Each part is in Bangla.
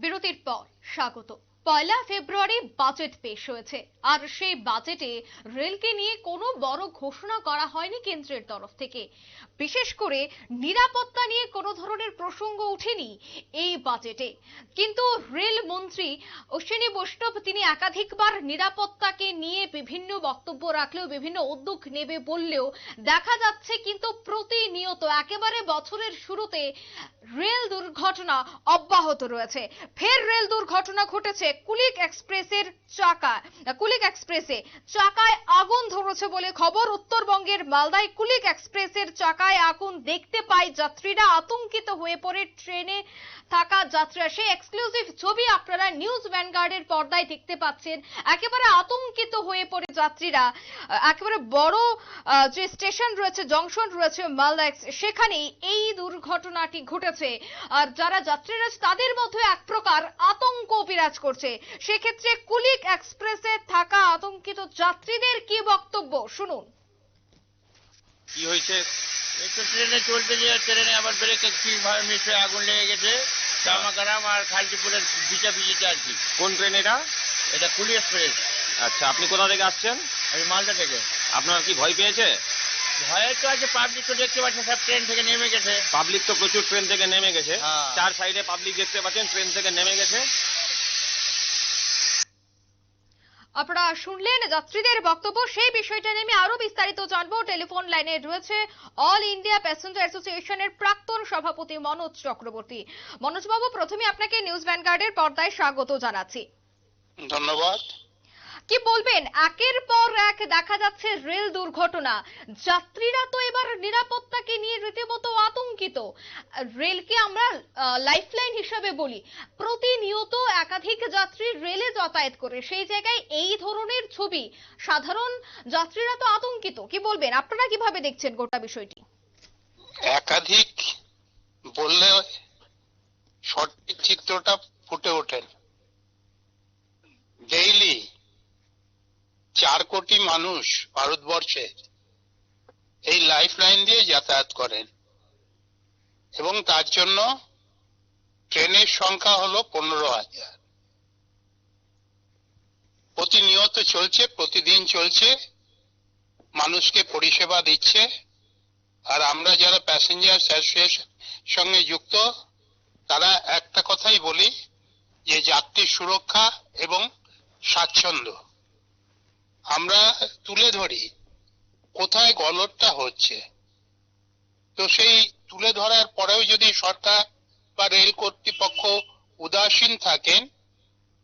বিরতির পর স্বাগত। পয়লা ফেব্রুয়ারি বাজেট পেশ হয়েছে। আর সেই বাজেটে রেলকে নিয়ে কোনো বড় ঘোষণা করা হয়নি কেন্দ্রের তরফ থেকে। বিশেষ করে নিরাপত্তা নিয়ে কোনো ধরনের প্রসঙ্গ ওঠেনি এই বাজেটে। কিন্তু রেল মন্ত্রী অশ্বিনী বৈষ্ণব তিনি একাধিকবার নিরাপত্তাকে নিয়ে বিভিন্ন বক্তব্য রাখলেও, বিভিন্ন উদ্যোগ নেবে বললেও দেখা যাচ্ছে কিন্তু প্রতিনিয়ত একেবারে বছরের শুরুতে রেল দুর্ঘটনা অব্যাহত রয়েছে। ফের রেল দুর্ঘটনা ঘটেছে। কুলিক এক্সপ্রেসের চাকা। কুলিক এক্সপ্রেসে চাকায় আগুন ধরেছে বলে খবর। উত্তরবঙ্গের মালদায় কুলিক এক্সপ্রেসের চাকায় আগুন দেখতে পায় যাত্রীরা। আতঙ্কিত হয়ে পড়ে ট্রেনে থাকা যাত্রীরা। সেই এক্সক্লুসিভ ছবি আপনারা নিউজ ভ্যানগার্ডের পর্দায় দেখতে পাচ্ছেন। একেবারে আতঙ্কিত হয়ে পড়ে যাত্রীরা। একেবারে বড় যে স্টেশন রয়েছে, জংশন রয়েছে মালদা সেখানেই এই দুর্ঘটনাটি ঘটেছে। আর যারা যাত্রীরা তাদের মধ্যে এক প্রকার আতঙ্ক বিরাজ করছে। সেক্ষেত্রে কুলিক এক্সপ্রেসে থাকা আতঙ্কিত যাত্রীদের কি বক্তব্য? শুনুন। কি হয়েছে? একটু ট্রেনে চলতে গিয়ে ট্রেনে আবার ব্রেক কি ভাবে মিস আগুন লেগে গেছে জামাকারাম আর খালটিপুরের আর কি। কোন ট্রেন এটা? এটা কুলি এক্সপ্রেস। আচ্ছা আপনি কোথা থেকে আসছেন? আমি মালদা থেকে। আপনার কি ভয় পেয়েছে? ভয়ের তো আছে পাবলিক তো দেখতে পাচ্ছে সব ট্রেন থেকে নেমে গেছে। পাবলিক তো প্রচুর ট্রেন থেকে নেমে গেছে। হ্যাঁ। চার সাইডে পাবলিক দেখতে পাচ্ছেন ট্রেন থেকে নেমে গেছে। আপনারা শুনলেন যাত্রীদের বক্তব্য। সেই বিষয়টা নিয়ে আমি আরও বিস্তারিত জানব। টেলিফোন লাইনে রয়েছে অল ইন্ডিয়া প্যাসেঞ্জার অ্যাসোসিয়েশনের প্রাক্তন সভাপতি মনোজ চক্রবর্তী। মনোজ বাবু প্রথমে আপনাকে নিউজ ভ্যানগার্ডের পর্দায় স্বাগত জানাচ্ছি। ধন্যবাদ। কি বলবেন? একের পর এক দেখা যাচ্ছে রেল দুর্ঘটনা। যাত্রীরা তো এবার নিরাপত্তাকে নিয়ে রীতিমতো আতঙ্কিত। রেলকে আমরা লাইফলাইন হিসাবে বলি। প্রতিনিয়ত একাধিক যাত্রী রেলে যাতায়াত করে। সেই জায়গায় এই ধরনের ছবি, সাধারণ যাত্রীরা তো আতঙ্কিত। কি বলবেন? আপনারা কীভাবে দেখছেন গোটা বিষয়টি? একাধিক বললে সঠিক চিত্রটা ফুটে ওঠেন ডেইলি চার কোটি মানুষ ভারতবর্ষে এই লাইফ লাইন দিয়ে যাতায়াত করেন এবং তার জন্য ট্রেনের সংখ্যা হলো পনেরো হাজার। প্রতিনিয়ত চলছে, প্রতিদিন চলছে। মানুষকে পরিষেবা দিচ্ছে। আর আমরা যারা প্যাসেঞ্জার অ্যাসোসিয়েশন সঙ্গে যুক্ত, তারা একটা কথাই বলি যে যাত্রী সুরক্ষা এবং স্বাচ্ছন্দ্য। আমরা তুলে ধরি কোথায় গলতটা হচ্ছে। তো সেই তুলে ধরার পরেও যদি সরকার বা রেল কর্তৃপক্ষ উদাসীন থাকেন,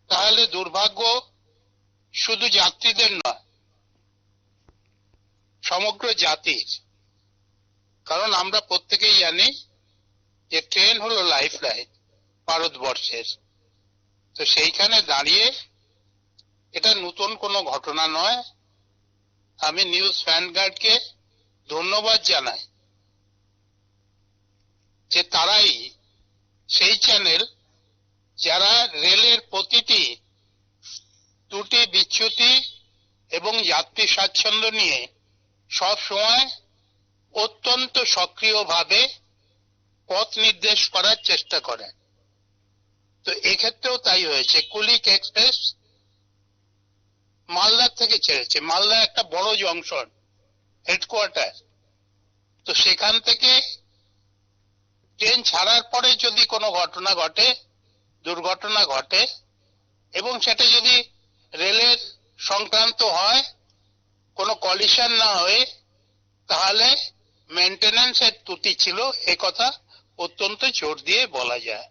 তাহলে দুর্ভাগ্য শুধু যাত্রীদের নয়, সমগ্র জাতির। কারণ আমরা প্রত্যেকেই জানি যে ট্রেন হলো লাইফ লাইন ভারতবর্ষের। তো সেইখানে দাঁড়িয়ে এটা নতুন কোনো ঘটনা নয়। আমি নিউজ ফ্যানগার্ডকে ধন্যবাদ জানাই যে তারাই সেই চ্যানেল যারা রেলের প্রতিটি ত্রুটি, বিচ্যুতি এবং যাত্রী স্বাচ্ছন্দ্য নিয়ে সব সময় অত্যন্ত সক্রিয়ভাবে পথ নির্দেশ করার চেষ্টা করেন। তো এক্ষেত্রেও তাই হয়েছে। কুলিক এক্সপ্রেস মালদার থেকে ছেড়েছে। মালদা একটা বড় জংশন, হেডকোয়ার্টার। তো সেখান থেকে ট্রেন ছাড়ার পরে যদি কোনো ঘটনা ঘটে, দুর্ঘটনা ঘটে এবং সেটা যদি সংক্রান্ত হয়, কোনো কলিশন না হয়ে, তাহলে মেনটেন্যান্সের ত্রুটি ছিল, এ কথা অত্যন্ত জোর দিয়ে বলা যায়।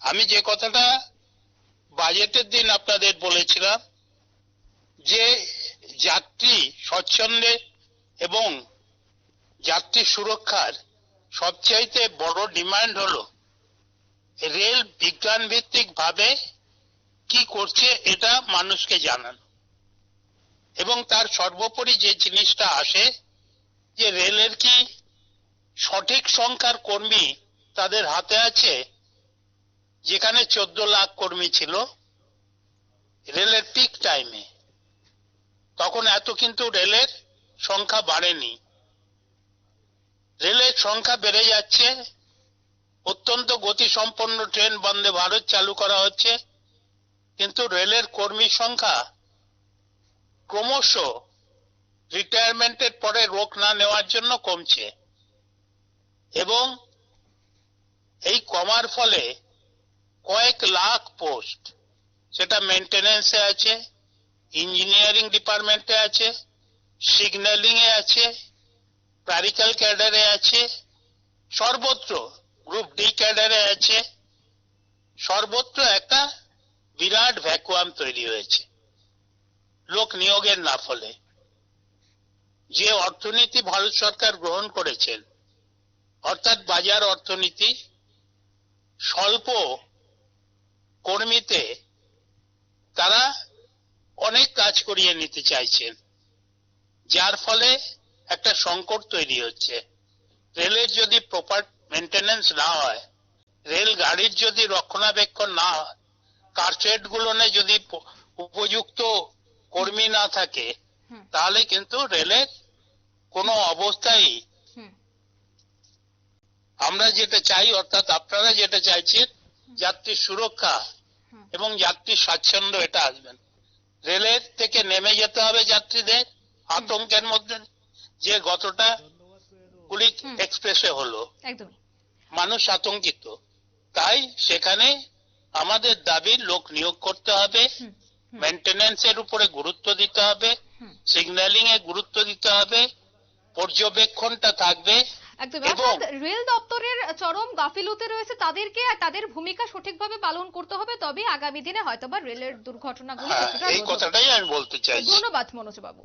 আমি যে কথাটা বাজেটের দিন আপনাদের বলেছিলাম, যে যাত্রী স্বচ্ছন্দে এবং যাত্রী সুরক্ষার সবচাইতে বড় ডিমান্ড হলো রেল বিজ্ঞান ভিত্তিক ভাবে কি করছে এটা মানুষকে জানানো। এবং তার সর্বোপরি যে জিনিসটা আসে, যে রেলের কি সঠিক সংখ্যার কর্মী তাদের হাতে আছে, যেখানে চোদ্দ লাখ কর্মী ছিল, রেলের পিক টাইমে তখন এত কিন্তু রেলের সংখ্যা বাড়েনি। রেলের সংখ্যা বেড়ে যাচ্ছে, অত্যন্ত গতিসম্পন্ন ট্রেন বন্দে ভারত চালু করা হচ্ছে। কিন্তু রেলের কর্মী সংখ্যা ক্রমশ রিটায়ারমেন্টের পরে রোগ না নেওয়ার জন্য কমছে। এবং এই কমার ফলে কয়েক লাখ পোস্ট, সেটা মেনটেনেন্সে আছে ইঞ্জিনিয়ারিং ডিপার্টমেন্টে আছে সিগন্যালিং এ আছে ক্লারিক্যাল ক্যাডারে আছে, সর্বত্র গ্রুপ ডি ক্যাডারে আছে, সর্বত্র একটা বিরাট ভ্যাকুয়াম তৈরি হয়েছে। লোক নিয়োগের না ফলে। যে অর্থনীতি ভারত সরকার গ্রহণ করেছেন, অর্থাৎ বাজার অর্থনীতি, স্বল্প কর্মীতে তারা অনেক কাজ করিয়ে নিতে চাইছেন, যার ফলে একটা সংকট তৈরি হচ্ছে। রেলের যদি প্রপার মেনটেনেন্স না হয় রেল গাড়ির যদি রক্ষণাবেক্ষণ না হয় কারশেড গুলোনে যদি উপযুক্ত কর্মী না থাকে তাহলে কিন্তু রেলের কোনো অবস্থায় আমরা যেটা চাই অর্থাৎ আপনারা যেটা চাইছেন যাত্রী সুরক্ষা এবং যাত্রী স্বাচ্ছন্দ্য এটা আসবেন। রেলের থেকে নেমে যেতে হবে যাত্রীদের আতঙ্কের মধ্যে। যে গতটা হুম। এক্সপ্রেসে হলো মানুষ আতঙ্কিত। তাই সেখানে আমাদের দাবি লোক নিয়োগ করতে হবে মেনটেনেন্স এর উপরে গুরুত্ব দিতে হবে সিগন্যালিং এ গুরুত্ব দিতে হবে পর্যবেক্ষণটা থাকবে একদম অর্থাৎ রেল দপ্তরের চরম গাফিলতি রয়েছে তাদেরকে তাদের ভূমিকা সঠিকভাবে পালন করতে হবে তবে আগামী দিনে হয়তোবা রেলের দুর্ঘটনাগুলো হ্যাঁ এই কথাটাই আমি বলতে চাইছি। ধন্যবাদ মনোজ বাবু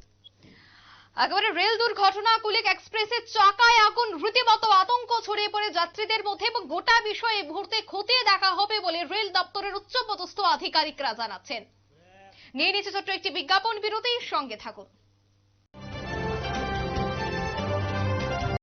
একেবারে রেল দুর্ঘটনা কুলিক এক্সপ্রেসের চাকায় আগুন, রীতিমতো আতঙ্ক ছড়িয়ে পড়ে যাত্রীদের মধ্যে এবং গোটা বিষয়ে মুহূর্তে খতিয়ে দেখা হবে বলে রেল দপ্তরের উচ্চপদস্থ আধিকারিকরা জানাচ্ছেন। নিয়ে নিচ্ছে ছোট্ট একটি বিজ্ঞাপন, বিরতির সঙ্গে থাকুন।